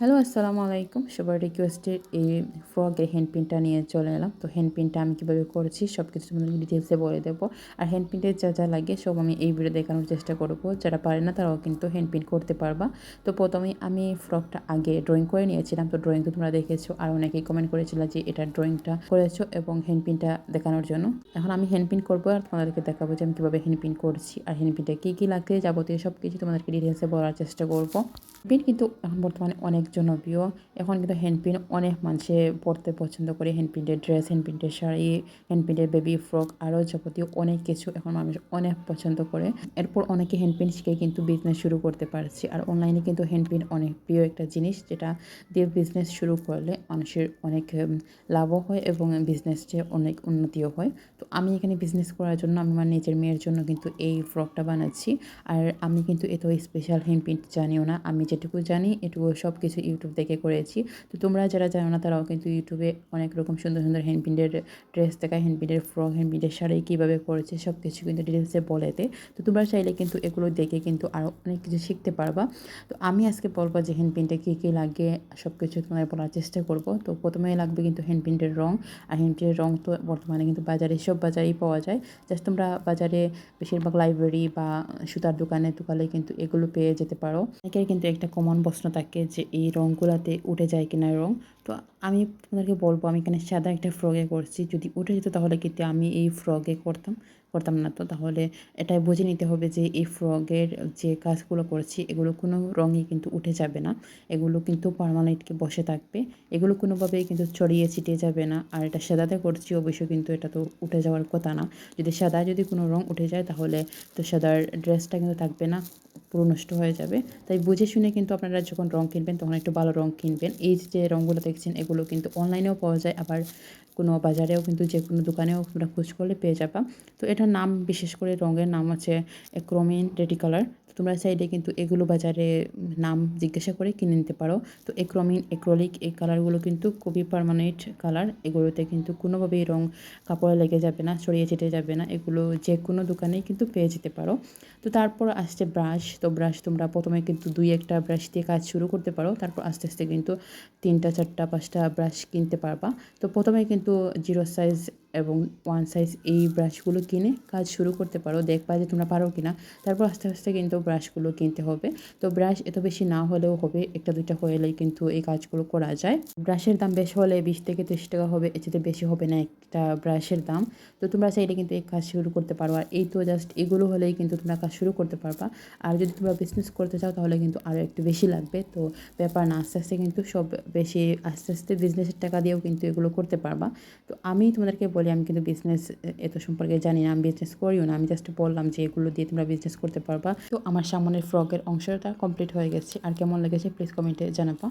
Hello, আসসালামু আলাইকুম। সবার রিকোয়েস্টেড এই ফ্রকের হ্যান্ড পিনটা নিয়ে চলে এলাম। তো হ্যান্ড পিনটা আমি কীভাবে করেছি সব কিছু তোমাদের ডিটেলসে বলে দেবো। আর হ্যান্ড পিনটের যা যা লাগে সব আমি এই ভিডিও দেখানোর চেষ্টা করব। যারা পারে না তারাও কিন্তু হ্যান্ড পিন করতে পারবা। তো প্রথমে আমি ফ্রকটা আগে ড্রয়িং করে নিয়েছিলাম। তো ড্রয়িং তো তোমরা দেখেছ। আর অনেকেই কমেন্ট করেছিল যে এটা ড্রয়িংটা করেছ এবং হ্যান্ড পিনটা দেখানোর জন্য। এখন আমি হ্যান্ড পিন করব আর তোমাদেরকে দেখাবো যে আমি কীভাবে হ্যান্ড পিন করছি। আর হ্যান্ড পিনটা কী কী লাগছে যাবতীয় সব কিছু তোমাদেরকে ডিটেলসে বলার চেষ্টা করব। পিন কিন্তু এখন বর্তমানে অনেক জনপ্রিয় এখন কিন্তু হ্যান্ডপিন অনেক মানুষে পরতে পছন্দ করে। হ্যান্ডপিনের ড্রেস হ্যান্ডপিনের শাড়ি হ্যান্ডপিনের বেবি ফ্রক আরও যাবতীয় অনেক কিছু এখন মানুষ অনেক পছন্দ করে। এরপর অনেকে হ্যান্ডপিন শিখে কিন্তু বিজনেস শুরু করতে পারছে। আর অনলাইনে কিন্তু হ্যান্ডপিন অনেক প্রিয় একটা জিনিস, যেটা দিয়ে বিজনেস শুরু করলে মানুষের অনেক লাভও হয় এবং বিজনেসে অনেক উন্নতিও হয়। তো আমি এখানে বিজনেস করার জন্য আমি আমার নিজের মেয়ের জন্য কিন্তু এই ফ্রকটা বানাচ্ছি। আর আমি কিন্তু এত স্পেশাল হ্যান্ডপিন জানিও না। আমি যেটুকু জানি, এটুকু সব কিছু ইউটিউব থেকে করেছি। তো তোমরা যারা জানো না, তারাও কিন্তু ইউটিউবে অনেক রকম সুন্দর সুন্দর হ্যান্ডপিনের ড্রেস দেখায় হ্যান্ডপিনের ফ্রক হ্যান্ডপিনের শাড়ি কীভাবে করেছে সব কিছু কিন্তু ডিটেলসে বলে দেয়। তো তোমরা চাইলে কিন্তু এগুলো দেখে কিন্তু আরও অনেক কিছু শিখতে পারবা। তো আমি আজকে বলব যে হ্যান্ডপিনটা কী কী লাগে সব কিছু তোমাদের বলার চেষ্টা করব। তো প্রথমে লাগবে কিন্তু হ্যান্ডপিনের রং। আর হ্যান্ডপিনের রং তো বর্তমানে কিন্তু বাজারে, সব বাজারেই পাওয়া যায়। জাস্ট তোমরা বাজারে বেশিরভাগ লাইব্রেরি বা সুতার দোকানে দোকানে কিন্তু এগুলো পেয়ে যেতে পারো। অনেকের কিন্তু একটা কমন প্রশ্ন থাকে যে এই রঙগুলোতে উঠে যায় কিনা রং? তো আমি তোমাদেরকে বলব, আমি এখানে সাদা একটা ফ্রকে করছি। যদি উঠে যেত তাহলে কিন্তু আমি এই ফ্রকে করতাম করতাম না। তো তাহলে এটাই বুঝে নিতে হবে যে এই ফ্রগের যে কাজগুলো করছি, এগুলো কোনো রঙই কিন্তু উঠে যাবে না। এগুলো কিন্তু পারমানেন্টকে বসে থাকবে। এগুলো কোনোভাবেই কিন্তু ছড়িয়ে ছিটিয়ে যাবে না। আর এটা সাদাতে করছি, অবশ্যই কিন্তু এটা তো উঠে যাওয়ার কথা না। যদি সাদা যদি কোনো রঙ উঠে যায় তাহলে তো সাদার ড্রেসটা কিন্তু থাকবে না। পুরো নষ্ট হয়ে যাবে। তাই বুঝে শুনে কিন্তু আপনারা যখন রঙ কিনবেন, তখন একটু ভালো রঙ কিনবেন। এই যে রঙগুলো দেখছেন, এগুলো কিন্তু অনলাইনেও পাওয়া যায়, আবার কোনো বাজারেও কিন্তু যে কোনো দোকানেও তোমরা খোঁজ করলে পেয়ে যাবা। তো এটার নাম বিশেষ করে রঙের নাম আছে ক্রোমিন রেডি কালার তোমরা চাইলে কিন্তু এগুলো বাজারে নাম জিজ্ঞাসা করে কিনে নিতে পারো। তো এক্রোমিন এক্রোলিক এই কালারগুলো কিন্তু খুবই পারমানেন্ট কালার এগুলোতে কিন্তু কোনোভাবেই রং কাপড়ে লেগে যাবে না, ছড়িয়ে ছিটে যাবে না। এগুলো যে কোনো দোকানেই কিন্তু পেয়ে যেতে পারো। তো তারপর আসছে ব্রাশ তো ব্রাশ তোমরা প্রথমে কিন্তু দুই একটা ব্রাশ দিয়ে কাজ শুরু করতে পারো। তারপর আস্তে আস্তে কিন্তু তিনটা, চারটা, পাঁচটা ব্রাশ কিনতে পারবা। তো প্রথমে কিন্তু জিরো সাইজ এবং ওয়ান সাইজ এই ব্রাশগুলো কিনে কাজ শুরু করতে পারো। দেখবা যে তোমরা পারো কি না তারপর আস্তে আস্তে কিন্তু ব্রাশগুলো কিনতে হবে। তো ব্রাশ এত বেশি না হলেও হবে, একটা দুইটা হলেই কিন্তু এই কাজগুলো করা যায়। ব্রাশের দাম বেশি হলে বিশ থেকে ত্রিশ টাকা হবে, এর চেয়ে বেশি হবে না একটা ব্রাশের দাম। তো তোমরা চাইলে কিন্তু এই কাজ শুরু করতে পারো। আর এই তো জাস্ট এগুলো হলেই কিন্তু তোমরা কাজ শুরু করতে পারবা। আর যদি তোমরা বিজনেস করতে চাও, তাহলে কিন্তু আরও একটু বেশি লাগবে। তো ব্যাপার না, আস্তে আস্তে কিন্তু সব বেশি, আস্তে আস্তে বিজনেসের টাকা দিয়েও কিন্তু এগুলো করতে পারবা। তো আমি তোমাদেরকে বলি আমি কিন্তু বিজনেস এত সম্পর্কে জানি না। আমি বিজনেস করিও না। আমি জাস্ট বললাম যে, এগুলো দিয়ে তোমরা বিজনেস করতে পারবা। তো আমার সামনের ফ্রকের অংশটা কমপ্লিট হয়ে গেছে। আর কেমন লেগেছে প্লিজ কমেন্টে জানাবা।